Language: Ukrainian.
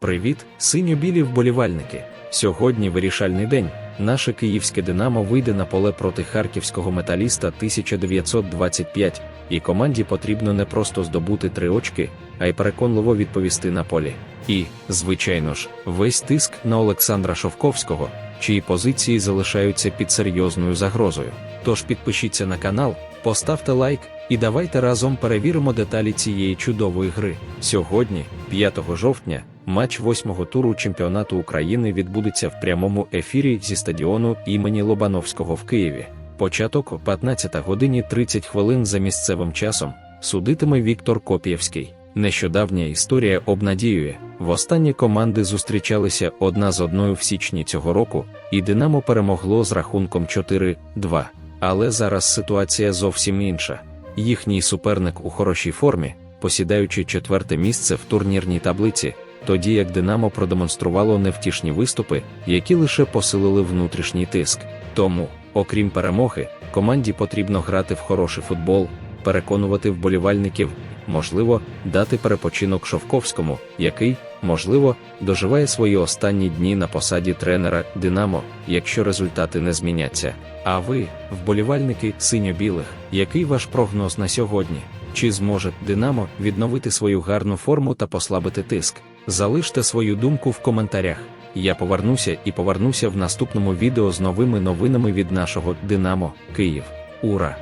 Привіт, синьо-білі вболівальники! Сьогодні вирішальний день. Наше київське Динамо вийде на поле проти харківського металіста 1925, і команді потрібно не просто здобути три очки, а й переконливо відповісти на полі. І, звичайно ж, весь тиск на Олександра Шовковського, чиї позиції залишаються під серйозною загрозою. Тож підпишіться на канал, поставте лайк і давайте разом перевіримо деталі цієї чудової гри. Сьогодні, 5 жовтня, матч восьмого туру чемпіонату України відбудеться в прямому ефірі зі стадіону імені Лобановського в Києві. Початок о 15 годині 30 хвилин за місцевим часом судитиме Віктор Копієвський. Нещодавня історія обнадіює. Востаннє команди зустрічалися одна з одною в січні цього року, і Динамо перемогло з рахунком 4-2. Але зараз ситуація зовсім інша. Їхній суперник у хорошій формі, посідаючи четверте місце в турнірній таблиці, тоді як Динамо продемонструвало невтішні виступи, які лише посилили внутрішній тиск. Тому, окрім перемоги, команді потрібно грати в хороший футбол, переконувати вболівальників, можливо, дати перепочинок Шовковському, який, можливо, доживає свої останні дні на посаді тренера Динамо, якщо результати не зміняться. А ви, вболівальники синьо-білих, який ваш прогноз на сьогодні? Чи зможе Динамо відновити свою гарну форму та послабити тиск? Залиште свою думку в коментарях. Я повернуся і повернуся в наступному відео з новими новинами від нашого Динамо Київ. Ура!